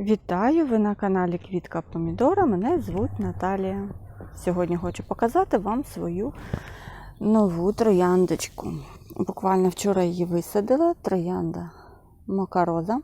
Вітаю! Ви на каналі Квітка Помідора. Мене звуть Наталія. Сьогодні хочу показати вам свою нову трояндочку. Буквально вчора її висадила. Троянда Макароза.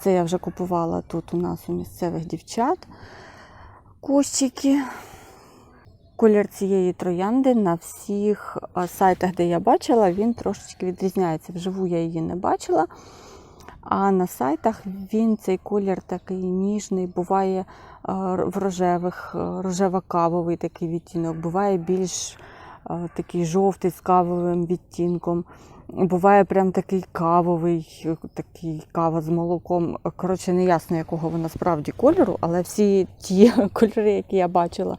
Це я вже купувала тут у нас у місцевих дівчат. Кущики. Колір цієї троянди на всіх сайтах, де я бачила, він трошечки відрізняється. Вживу я її не бачила. А на сайтах він цей колір такий ніжний, буває е, в рожевих, е, рожево-кавовий такий відтінок, буває більш е, такий жовтий з кавовим відтінком. Буває прям такий кавовий, такий кава з молоком. Коротше, не ясно, якого вона справді кольору, але всі ті кольори, які я бачила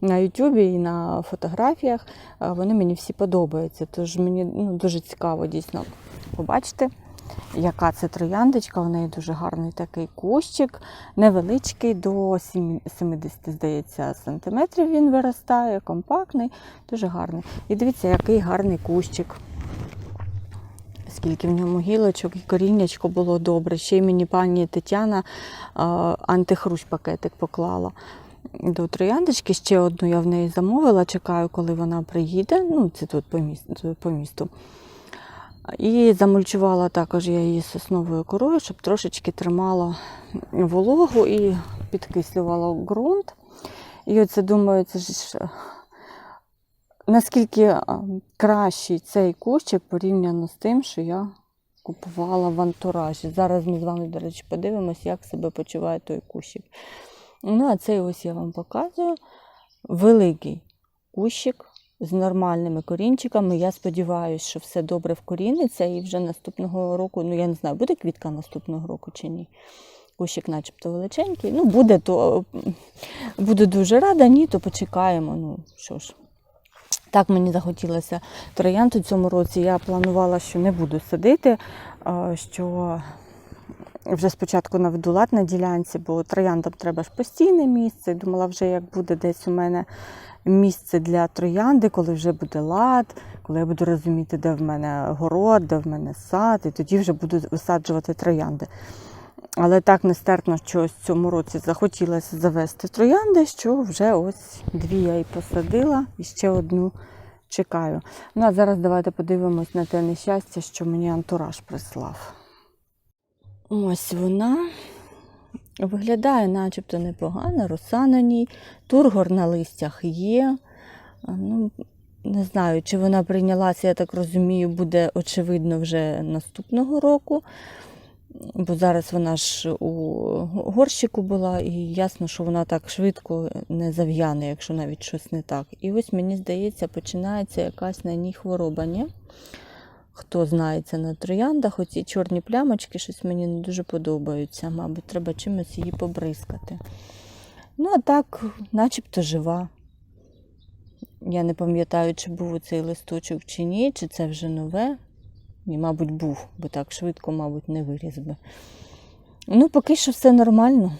на Ютубі і на фотографіях, вони мені всі подобаються. Тож мені ну, дуже цікаво дійсно побачити яка це трояндочка. У неї дуже гарний такий кущик, невеличкий, до 70, здається, сантиметрів він виростає, компактний, дуже гарний. І дивіться, який гарний кущик. Скільки в ньому гілочок і коріннячко було добре. Ще й мені пані Тетяна антихрущ пакетик поклала. До трояндочки ще одну я в неї замовила, чекаю, коли вона приїде. Ну, це тут по місту. І замульчувала також я її сосновою корою, щоб трошечки тримала вологу і підкислювала ґрунт. І оце думаю, це ж наскільки е, кращий цей кущик порівняно з тим, що я купувала в антуражі. Зараз ми з вами, до речі, подивимось, як себе почуває той кущик. Ну, а цей ось я вам показую великий кущик з нормальними корінчиками. Я сподіваюся, що все добре вкоріниться і вже наступного року, ну я не знаю, буде квітка наступного року чи ні. Кущик начебто величенький. Ну, буде, то буду дуже рада, ні, то почекаємо. Ну, що ж. Так мені захотілося троянд у цьому році. Я планувала, що не буду садити, що вже спочатку наведу лад на ділянці, бо трояндам треба ж постійне місце. Думала, вже як буде десь у мене місце для троянди, коли вже буде лад, коли я буду розуміти, де в мене город, де в мене сад, і тоді вже буду висаджувати троянди. Але так нестерпно, що ось в цьому році захотілося завести троянди, що вже ось дві я і посадила, і ще одну чекаю. Ну а зараз давайте подивимось на те нещастя, що мені антураж прислав. Ось вона. Виглядає начебто непогано, роса на ній, тургор на листях є. Ну, не знаю, чи вона прийнялася, я так розумію, буде очевидно вже наступного року. Бо зараз вона ж у горщику була, і ясно, що вона так швидко не зав'яне, якщо навіть щось не так. І ось мені здається, починається якась на ній хвороба. Ні? Хто знається на трояндах, оці чорні плямочки щось мені не дуже подобаються. Мабуть, треба чимось її побризкати. Ну, а так, начебто жива. Я не пам'ятаю, чи був цей листочок чи ні, чи це вже нове. Ні, мабуть, був, бо так швидко, мабуть, не виріс би. Ну, поки що все нормально.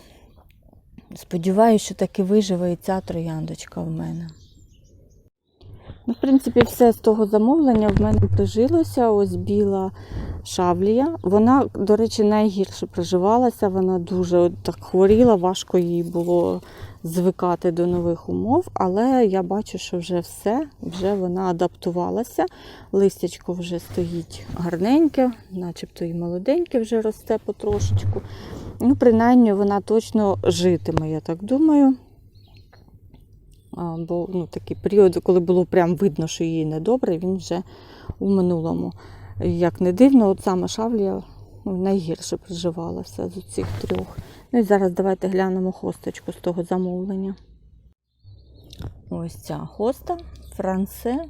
Сподіваюся, що таки виживе і ця трояндочка в мене. Ну, в принципі, все з того замовлення в мене прижилося. Ось біла шавлія. Вона, до речі, найгірше приживалася. Вона дуже так хворіла, важко їй було звикати до нових умов, але я бачу, що вже все, вже вона адаптувалася. Листячко вже стоїть гарненьке, начебто і молоденьке вже росте потрошечку. Ну, принаймні, вона точно житиме, я так думаю. Бо ну, такий період, коли було прям видно, що їй недобре, він вже у минулому. Як не дивно, от саме шавлія ну, найгірше приживалася з усіх трьох. Ну і зараз давайте глянемо хосточку з того замовлення. Ось ця хоста франце.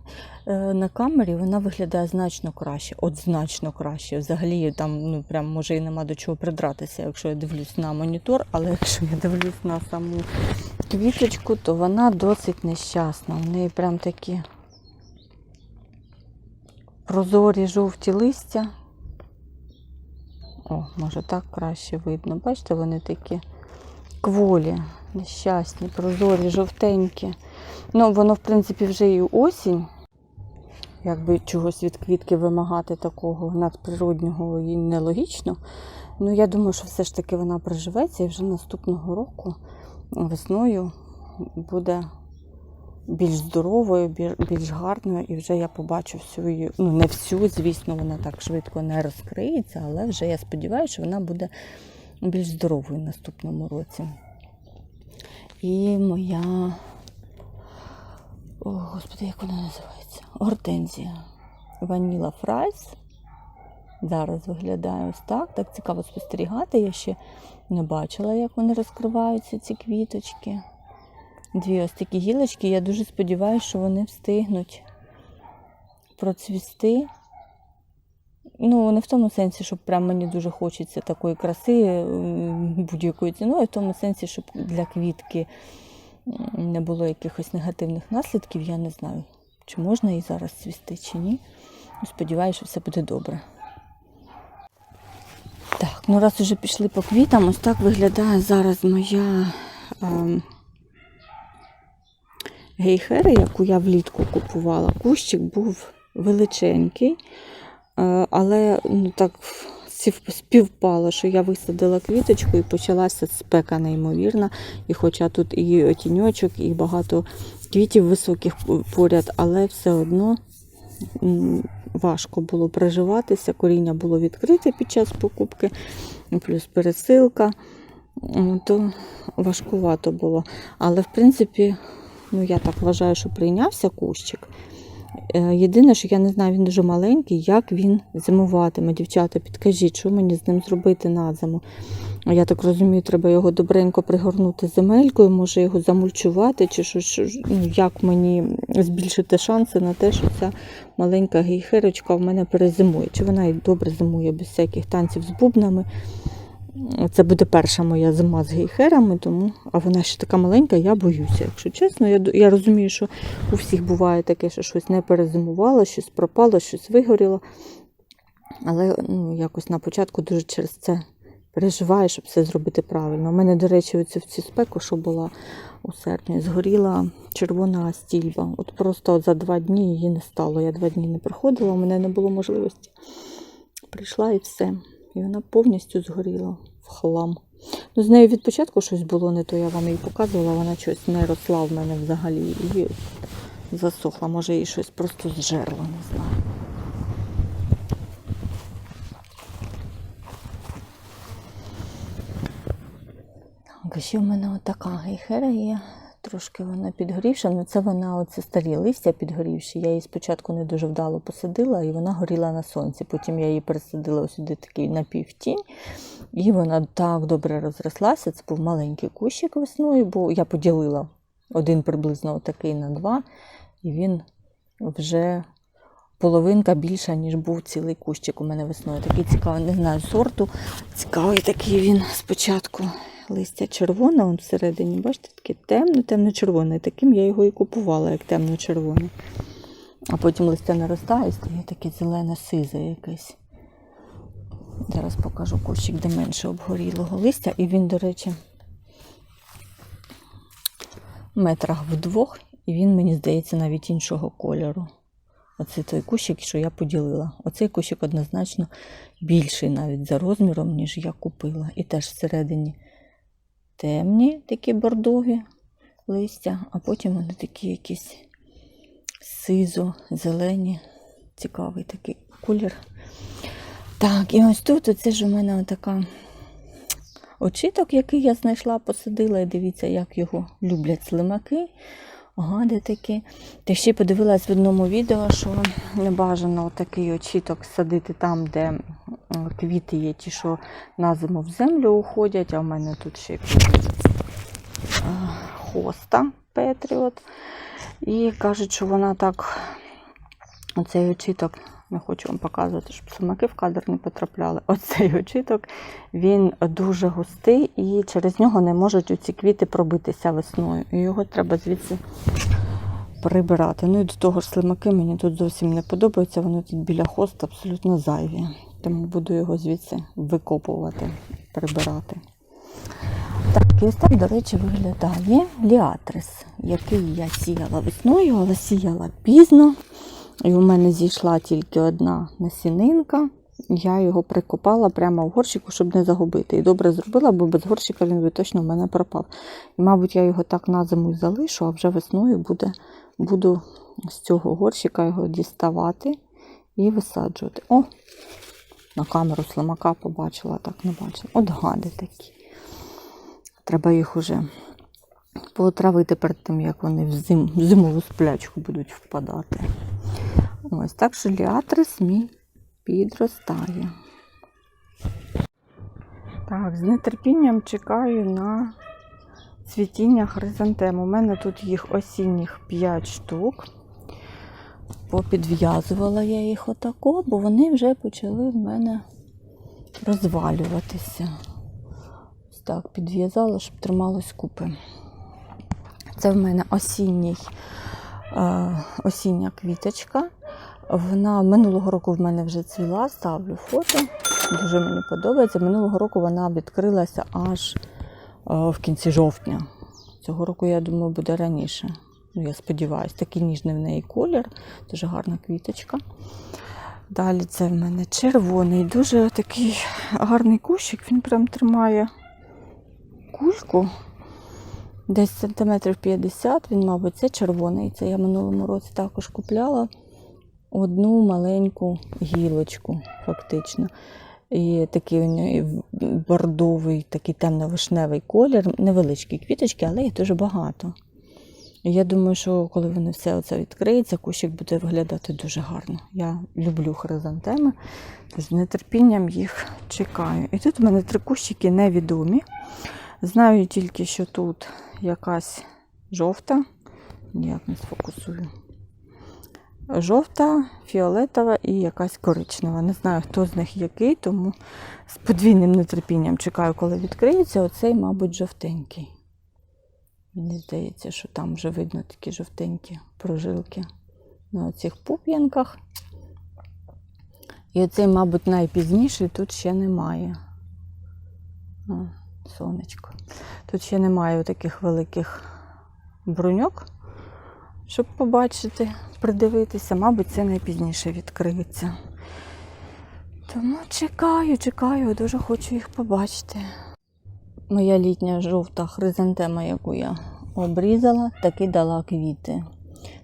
Е, На камері вона виглядає значно краще. От значно краще. Взагалі там ну, прям може і нема до чого придратися, якщо я дивлюсь на монітор, але якщо я дивлюсь на саму квіточку, то вона досить нещасна. В неї прям такі прозорі жовті листя. О, може так краще видно. Бачите, вони такі кволі, нещасні, прозорі, жовтенькі. Ну, воно, в принципі, вже і осінь. Якби чогось від квітки вимагати такого надприроднього і нелогічно. Ну, я думаю, що все ж таки вона приживеться і вже наступного року весною буде більш здоровою, більш гарною, і вже я побачу всю. Ну, не всю, звісно, вона так швидко не розкриється, але вже я сподіваюся, що вона буде більш здоровою в наступному році. І моя. О, господи, як вона називається? Гортензія. Ваніла Фрайс. Зараз виглядає ось так. Так цікаво спостерігати. Я ще не бачила, як вони розкриваються, ці квіточки. Дві ось такі гілочки. Я дуже сподіваюся, що вони встигнуть процвісти. Ну, не в тому сенсі, щоб прям мені дуже хочеться такої краси будь-якою ціною, а в тому сенсі, щоб для квітки не було якихось негативних наслідків, я не знаю, чи можна їй зараз цвісти, чи ні. Сподіваюся, що все буде добре. Так, ну раз уже пішли по квітам, ось так виглядає зараз моя ем, гейхера, яку я влітку купувала. Кущик був величенький, е, але ну, так співпало, що я висадила квіточку і почалася спека неймовірна. І хоча тут і тіньочок, і багато квітів високих поряд, але все одно важко було приживатися. Коріння було відкрите під час покупки, плюс пересилка. То важкувато було. Але, в принципі, ну, я так вважаю, що прийнявся кущик. Е, Єдине, що я не знаю, він дуже маленький, як він зимуватиме. Дівчата, підкажіть, що мені з ним зробити на зиму. Я так розумію, треба його добренько пригорнути земелькою, може його замульчувати, чи що, що ну, як мені збільшити шанси на те, що ця маленька гейхерочка в мене перезимує. Чи вона і добре зимує без всяких танців з бубнами. Це буде перша моя зима з гейхерами, тому, а вона ще така маленька, я боюся. Якщо чесно, я, я розумію, що у всіх буває таке, що щось не перезимувало, щось пропало, щось вигоріло. Але ну, якось на початку дуже через це переживаю, щоб все зробити правильно. У мене, до речі, оцю в цю спеку, що була у серпні, згоріла червона стільба. От просто от за два дні її не стало. Я два дні не приходила, у мене не було можливості. Прийшла і все. І вона повністю згоріла в хлам. Ну, з нею від початку щось було не то, я вам її показувала, вона щось не росла в мене взагалі. І засохла. Може, її щось просто зжерло, не знаю. Так, ще в мене отака гейхера є. Трошки вона підгорівша. Ну, це вона оце старі листя підгорівші. Я її спочатку не дуже вдало посадила, і вона горіла на сонці. Потім я її пересадила сюди такий напівтінь. І вона так добре розрослася. Це був маленький кущик весною, бо я поділила один приблизно такий на два, і він вже половинка більша, ніж був цілий кущик у мене весною. Такий цікавий, не знаю, сорту. Цікавий такий він спочатку. Листя червоне, он всередині, бачите, таке темно, темно-червоне. Таким я його і купувала, як темно-червоне. А потім листя наростає стає таке зелене сизе якесь. Зараз покажу кущик, де менше обгорілого листя. І він, до речі, в метрах вдвох, і він, мені здається, навіть іншого кольору. Оце той кущик, що я поділила. Оцей кущик однозначно більший навіть за розміром, ніж я купила. І теж всередині темні такі бордові листя, а потім вони такі якісь сизо-зелені. Цікавий такий колір. Так, і ось тут оце ж у мене така очіток, який я знайшла, посадила, і дивіться, як його люблять слимаки. Гади такі. Та ще подивилась в одному відео, що не бажано такий очіток садити там, де квіти є, ті, що на зиму в землю уходять, а в мене тут ще е, хоста Петріот. І кажуть, що вона так, оцей очіток, не хочу вам показувати, щоб слимаки в кадр не потрапляли. Оцей очіток, він дуже густий і через нього не можуть оці квіти пробитися весною. І його треба звідси прибирати. Ну і до того ж слимаки мені тут зовсім не подобаються, вони тут біля хоста абсолютно зайві. Тому буду його звідси викопувати, прибирати. Так, і ось так, до речі, виглядає ліатрис, який я сіяла весною, але сіяла пізно. І у мене зійшла тільки одна насінинка. я його прикопала прямо в горщику, щоб не загубити. І добре зробила, бо без горщика він би точно в мене пропав. І, мабуть, я його так на зиму залишу, а вже весною буде, буду з цього горщика його діставати і висаджувати. О! На камеру слимака побачила, так не бачила. От гади такі. Треба їх уже потравити перед тим, як вони в, зим, в зимову сплячку будуть впадати. Ось так що ліатрис мій підростає. Так, з нетерпінням чекаю на цвітіння хризантем. У мене тут їх осінніх 5 штук. Попідв'язувала я їх отако, бо вони вже почали в мене розвалюватися. Так, підв'язала, щоб трималось купи. Це в мене осінній, е, осіння квіточка. Вона минулого року в мене вже цвіла, ставлю фото. Дуже мені подобається. Минулого року вона відкрилася аж е, в кінці жовтня. Цього року, я думаю, буде раніше. Ну, я сподіваюся, такий ніжний в неї колір, дуже гарна квіточка. Далі це в мене червоний, дуже такий гарний кущик, він прям тримає кульку. Десь сантиметрів 50, він, мабуть, це червоний. Це я минулому році також купляла одну маленьку гілочку, фактично. І такий у неї бордовий, такий темно-вишневий колір, невеличкі квіточки, але їх дуже багато. Я думаю, що коли вони все це відкриється, кущик буде виглядати дуже гарно. Я люблю хризантеми, тож з нетерпінням їх чекаю. І тут у мене три кущики невідомі. Знаю тільки, що тут якась жовта, ніяк не сфокусую. Жовта, фіолетова і якась коричнева. Не знаю, хто з них який, тому з подвійним нетерпінням чекаю, коли відкриється. Оцей, мабуть, жовтенький. Мені здається, що там вже видно такі жовтенькі прожилки на цих пуп'янках. І оцей, мабуть, найпізніший тут ще немає. О, сонечко. Тут ще немає таких великих бруньок, щоб побачити, придивитися. Мабуть, це найпізніше відкриється. Тому чекаю, чекаю, дуже хочу їх побачити. Моя літня жовта хризантема, яку я обрізала, таки дала квіти.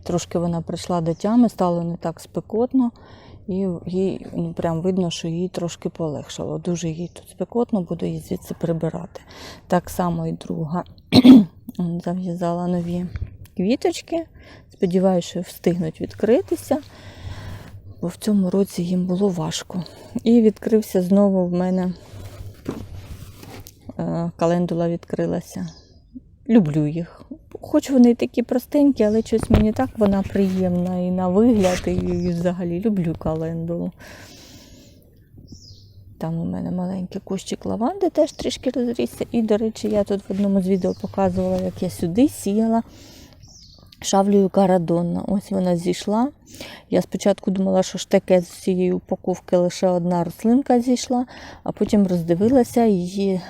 Трошки вона прийшла до тями, стало не так спекотно, і їй ну, прям видно, що їй трошки полегшало. Дуже їй тут спекотно, буду її звідси прибирати. Так само і друга зав'язала нові квіточки. Сподіваюся, що встигнуть відкритися, бо в цьому році їм було важко. І відкрився знову в мене календула відкрилася. Люблю їх. Хоч вони такі простенькі, але щось мені так вона приємна і на вигляд, і взагалі люблю календулу. Там у мене маленький кущик лаванди теж трішки розрісся. І, до речі, я тут в одному з відео показувала, як я сюди сіяла шавлею карадонна. Ось вона зійшла. Я спочатку думала, що ж таке з цієї упаковки лише одна рослинка зійшла, а потім роздивилася її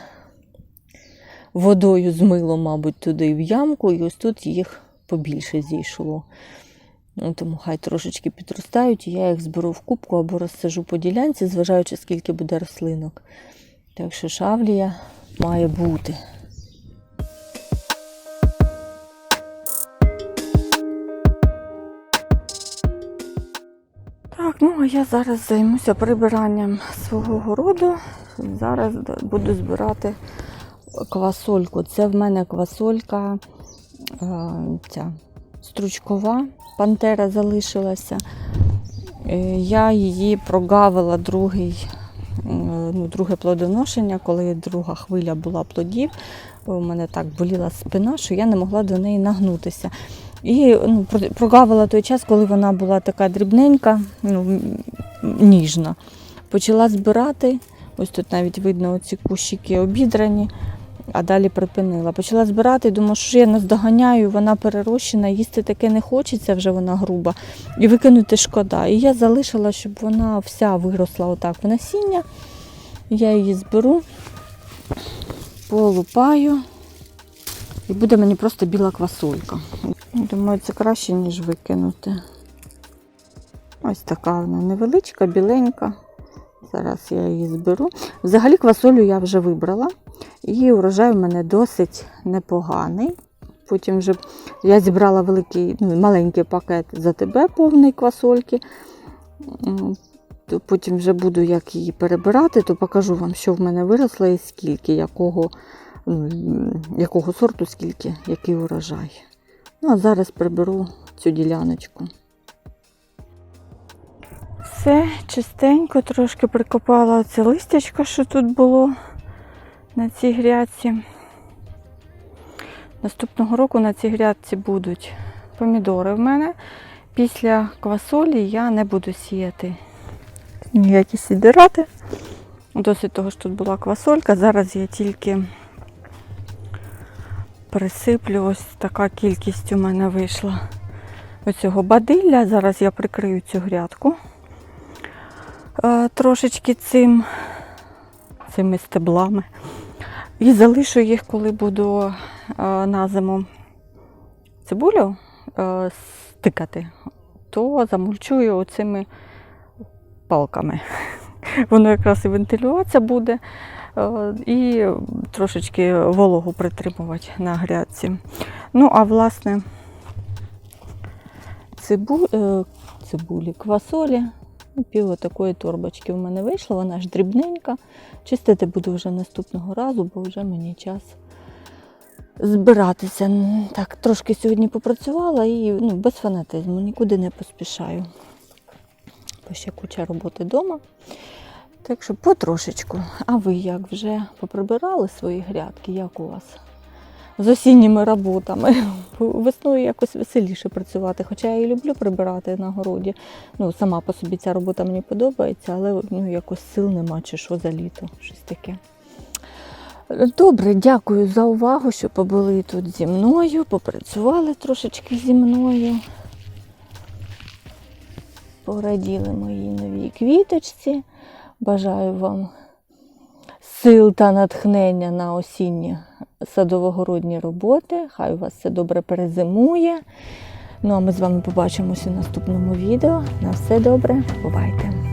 водою змило, мабуть, туди в ямку, і ось тут їх побільше зійшло. Ну, тому хай трошечки підростають, і я їх зберу в кубку або розсажу по ділянці, зважаючи, скільки буде рослинок. Так що шавлія має бути. Так, ну а я зараз займуся прибиранням свого городу. Зараз буду збирати квасольку. Це в мене квасолька е, ця, стручкова, пантера залишилася. Е, Я її прогавила другий, ну, друге плодоношення, коли друга хвиля була плодів. У мене так боліла спина, що я не могла до неї нагнутися. І ну, прогавила той час, коли вона була така дрібненька, ну, ніжна. Почала збирати. Ось тут навіть видно оці кущики обідрані, а далі припинила. Почала збирати, думаю, що я наздоганяю, вона перерощена, їсти таке не хочеться, вже вона груба. І викинути шкода. І я залишила, щоб вона вся виросла отак в насіння. Я її зберу, полупаю. І буде мені просто біла квасолька. Думаю, це краще, ніж викинути. Ось така вона невеличка, біленька. Зараз я її зберу. Взагалі квасолю я вже вибрала. І урожай в мене досить непоганий. Потім вже я зібрала великий, ну, маленький пакет за тебе повний квасольки. То Потім вже буду як її перебирати, то покажу вам, що в мене виросло і скільки, якого, якого сорту, скільки, який урожай. Ну, а зараз приберу цю діляночку. Все чистенько, трошки прикопала це листячко, що тут було на цій грядці. Наступного року на цій грядці будуть помідори в мене. Після квасолі я не буду сіяти ніякі сідирати. Досить того, що тут була квасолька. Зараз я тільки присиплю, ось така кількість у мене вийшла оцього бадилля. Зараз я прикрию цю грядку е, трошечки цим, цими стеблами. І залишу їх, коли буду е, на зиму цибулю е, стикати, то замульчую оцими палками. Воно якраз і вентилюватися буде, е, і трошечки вологу притримувати на грядці. Ну, а власне, цибу, цибулі, квасолі. Пів такої торбочки в мене вийшло, вона ж дрібненька. Чистити буду вже наступного разу, бо вже мені час збиратися. Так, трошки сьогодні попрацювала і ну, без фанатизму, нікуди не поспішаю. Бо ще куча роботи вдома. Так що потрошечку. А ви як вже поприбирали свої грядки? Як у вас? З осінніми роботами. Весною якось веселіше працювати. Хоча я і люблю прибирати на городі. Ну, сама по собі ця робота мені подобається, але ну, якось сил нема, чи що за літо, щось таке. Добре, дякую за увагу, що побули тут зі мною, попрацювали трошечки зі мною. Пораділи моїй новій квіточці. Бажаю вам сил та натхнення на осінні садово-городні роботи. Хай у вас все добре перезимує. Ну а ми з вами побачимося в наступному відео. На все добре, бувайте!